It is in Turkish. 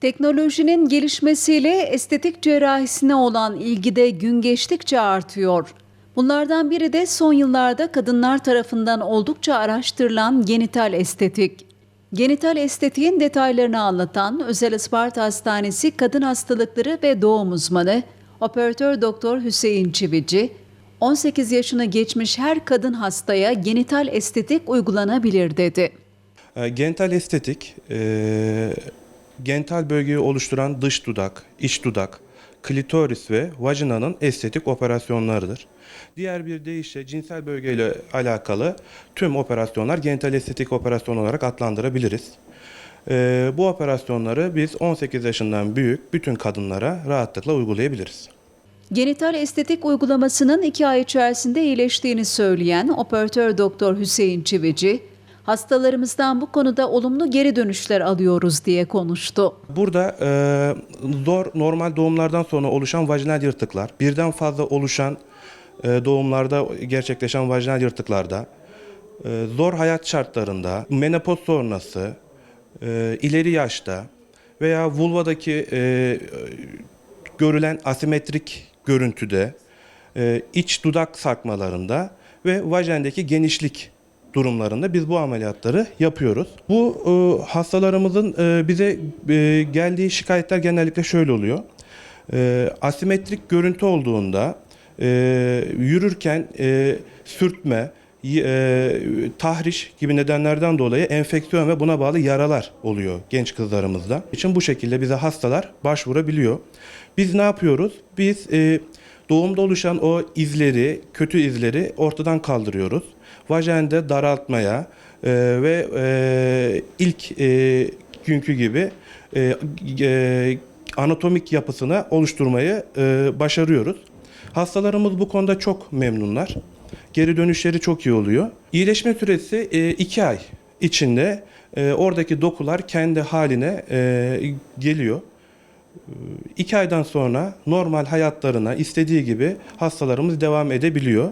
Teknolojinin gelişmesiyle estetik cerrahisine olan ilgi de gün geçtikçe artıyor. Bunlardan biri de son yıllarda kadınlar tarafından oldukça araştırılan genital estetik. Genital estetiğin detaylarını anlatan Özel Isparta Hastanesi Kadın Hastalıkları ve Doğum Uzmanı Operatör Doktor Hüseyin Çivici, 18 yaşını geçmiş her kadın hastaya genital estetik uygulanabilir dedi. E, Genital estetik, e, genital bölgeyi oluşturan dış dudak, iç dudak, klitoris ve vajinanın estetik operasyonlarıdır. Diğer bir deyişle cinsel bölgeyle alakalı tüm operasyonlar genital estetik operasyon olarak adlandırabiliriz. E, bu operasyonları biz 18 yaşından büyük bütün kadınlara rahatlıkla uygulayabiliriz. Genital estetik uygulamasının iki ay içerisinde iyileştiğini söyleyen operatör doktor Hüseyin Çivici, hastalarımızdan bu konuda olumlu geri dönüşler alıyoruz diye konuştu. Burada e, zor normal doğumlardan sonra oluşan vajinal yırtıklar, birden fazla oluşan e, doğumlarda gerçekleşen vajinal yırtıklarda, e, zor hayat şartlarında, menopoz sonrası, e, ileri yaşta veya vulvadaki e, görülen asimetrik görüntüde, e, iç dudak sarkmalarında ve vajendeki genişlik durumlarında biz bu ameliyatları yapıyoruz. Bu e, hastalarımızın e, bize e, geldiği şikayetler genellikle şöyle oluyor. E, asimetrik görüntü olduğunda e, yürürken e, sürtme, e, tahriş gibi nedenlerden dolayı enfeksiyon ve buna bağlı yaralar oluyor genç kızlarımızda. İçin bu şekilde bize hastalar başvurabiliyor. Biz ne yapıyoruz? Biz e, doğumda oluşan o izleri, kötü izleri ortadan kaldırıyoruz. Vajende daraltmaya e, ve e, ilk e, günkü gibi e, e, anatomik yapısını oluşturmayı e, başarıyoruz. Hastalarımız bu konuda çok memnunlar. Geri dönüşleri çok iyi oluyor. İyileşme süresi 2 ay içinde e, oradaki dokular kendi haline e, geliyor. İki aydan sonra normal hayatlarına istediği gibi hastalarımız devam edebiliyor.